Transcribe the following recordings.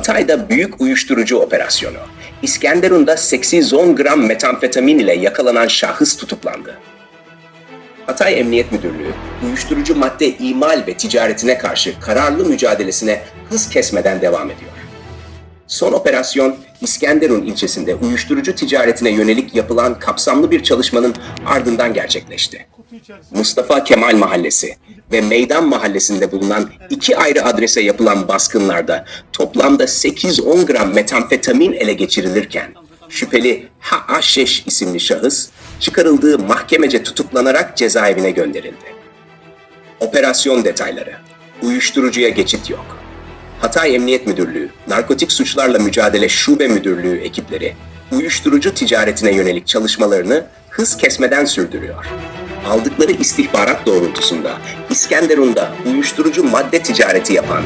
Hatay'da büyük uyuşturucu operasyonu. İskenderun'da 810 gram metamfetamin ile yakalanan şahıs tutuklandı. Hatay Emniyet Müdürlüğü, uyuşturucu madde imal ve ticaretine karşı kararlı mücadelesine hız kesmeden devam ediyor. Son operasyon İskenderun ilçesinde uyuşturucu ticaretine yönelik yapılan kapsamlı bir çalışmanın ardından gerçekleşti. Mustafa Kemal Mahallesi ve Meydan Mahallesi'nde bulunan iki ayrı adrese yapılan baskınlarda toplamda 810 gram metamfetamin ele geçirilirken şüpheli H.A.Şeş isimli şahıs çıkarıldığı mahkemece tutuklanarak cezaevine gönderildi. Operasyon detayları. Uyuşturucuya geçit yok. Hatay Emniyet Müdürlüğü, Narkotik Suçlarla Mücadele Şube Müdürlüğü ekipleri uyuşturucu ticaretine yönelik çalışmalarını hız kesmeden sürdürüyor. Aldıkları istihbarat doğrultusunda İskenderun'da uyuşturucu madde ticareti yapan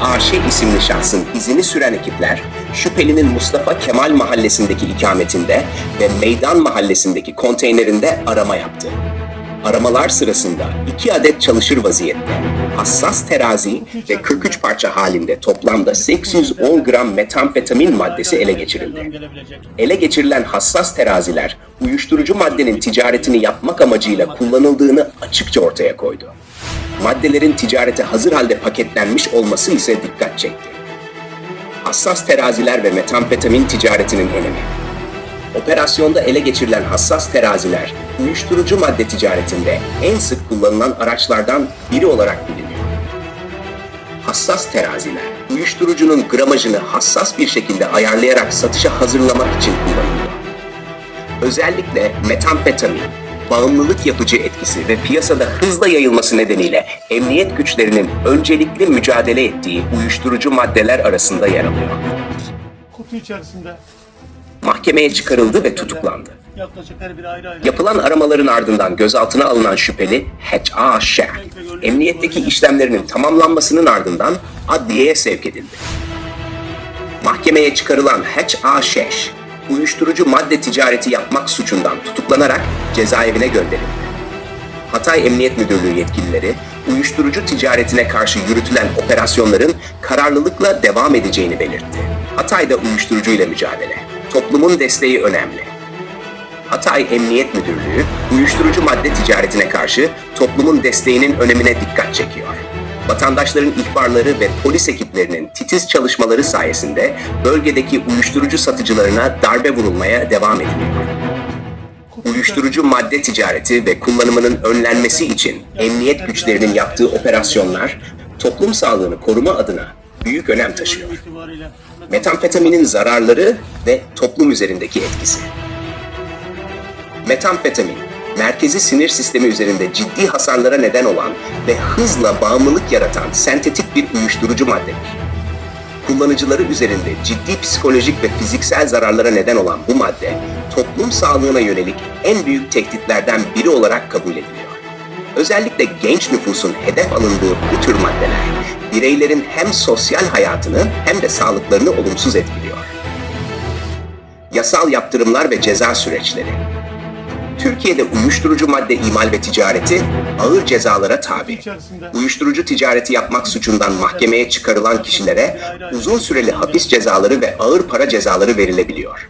HAŞ isimli şahsın izini süren ekipler şüphelinin Mustafa Kemal mahallesindeki ikametinde ve Meydan mahallesindeki konteynerinde arama yaptı. Aramalar sırasında iki adet çalışır vaziyette hassas terazi ve 43 parça halinde toplamda 810 gram metamfetamin maddesi ele geçirildi. Ele geçirilen hassas teraziler uyuşturucu maddenin ticaretini yapmak amacıyla kullanıldığını açıkça ortaya koydu. Maddelerin ticarete hazır halde paketlenmiş olması ise dikkat çekti. Hassas teraziler ve metamfetamin ticaretinin önemi. Operasyonda ele geçirilen hassas teraziler, uyuşturucu madde ticaretinde en sık kullanılan araçlardan biri olarak biliniyor. Hassas teraziler, uyuşturucunun gramajını hassas bir şekilde ayarlayarak satışa hazırlamak için kullanılıyor. Özellikle metamfetamin, bağımlılık yapıcı etkisi ve piyasada hızla yayılması nedeniyle emniyet güçlerinin öncelikli mücadele ettiği uyuşturucu maddeler arasında yer alıyor. Kutu içerisinde Mahkemeye çıkarıldı ve tutuklandı. Yapılan aramaların ardından gözaltına alınan şüpheli H.A. Şer, emniyetteki işlemlerinin tamamlanmasının ardından adliyeye sevk edildi. Mahkemeye çıkarılan H.A. Şeş, uyuşturucu madde ticareti yapmak suçundan tutuklanarak cezaevine gönderildi. Hatay Emniyet Müdürlüğü yetkilileri, uyuşturucu ticaretine karşı yürütülen operasyonların kararlılıkla devam edeceğini belirtti. Hatay'da uyuşturucu ile mücadele, toplumun desteği önemli. Hatay Emniyet Müdürlüğü, uyuşturucu madde ticaretine karşı toplumun desteğinin önemine dikkat çekiyor. Vatandaşların ihbarları ve polis ekiplerinin titiz çalışmaları sayesinde bölgedeki uyuşturucu satıcılarına darbe vurulmaya devam ediliyor. Uyuşturucu madde ticareti ve kullanımının önlenmesi için emniyet güçlerinin yaptığı operasyonlar toplum sağlığını koruma adına büyük önem taşıyor. Metamfetaminin zararları ve toplum üzerindeki etkisi. Metamfetamin, merkezi sinir sistemi üzerinde ciddi hasarlara neden olan ve hızla bağımlılık yaratan sentetik bir uyuşturucu maddedir. Kullanıcıları üzerinde ciddi psikolojik ve fiziksel zararlara neden olan bu madde, toplum sağlığına yönelik en büyük tehditlerden biri olarak kabul ediliyor. Özellikle genç nüfusun hedef alındığı bu tür maddeler, bireylerin hem sosyal hayatını hem de sağlıklarını olumsuz etkiliyor. Yasal yaptırımlar ve ceza süreçleri. Türkiye'de uyuşturucu madde imal ve ticareti ağır cezalara tabi. Uyuşturucu ticareti yapmak suçundan mahkemeye çıkarılan kişilere uzun süreli hapis cezaları ve ağır para cezaları verilebiliyor.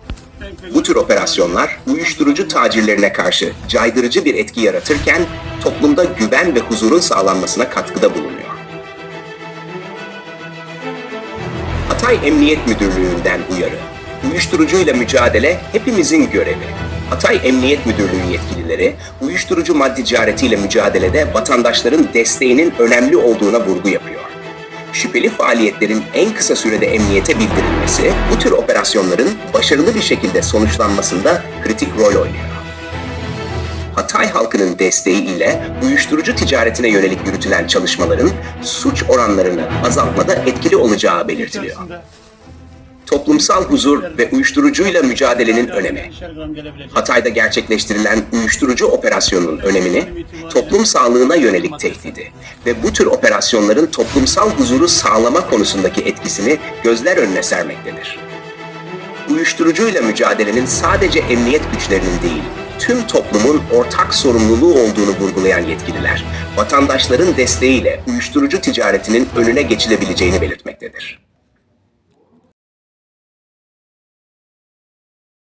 Bu tür operasyonlar uyuşturucu tacirlerine karşı caydırıcı bir etki yaratırken toplumda güven ve huzurun sağlanmasına katkıda bulunuyor. Hatay Emniyet Müdürlüğü'nden uyarı. Uyuşturucuyla mücadele hepimizin görevi. Hatay Emniyet Müdürlüğü yetkilileri uyuşturucu madde ticaretiyle mücadelede vatandaşların desteğinin önemli olduğuna vurgu yapıyor. Şüpheli faaliyetlerin en kısa sürede emniyete bildirilmesi bu tür operasyonların başarılı bir şekilde sonuçlanmasında kritik rol oynuyor. Hatay halkının desteği ile uyuşturucu ticaretine yönelik yürütülen çalışmaların suç oranlarını azaltmada etkili olacağı belirtiliyor. Toplumsal huzur ve uyuşturucuyla mücadelenin önemi. Hatay'da gerçekleştirilen uyuşturucu operasyonunun önemini, toplum sağlığına yönelik tehdidi ve bu tür operasyonların toplumsal huzuru sağlama konusundaki etkisini gözler önüne sermektedir. Uyuşturucuyla mücadelenin sadece emniyet güçlerinin değil, tüm toplumun ortak sorumluluğu olduğunu vurgulayan yetkililer, vatandaşların desteğiyle uyuşturucu ticaretinin önüne geçilebileceğini belirtmektedir.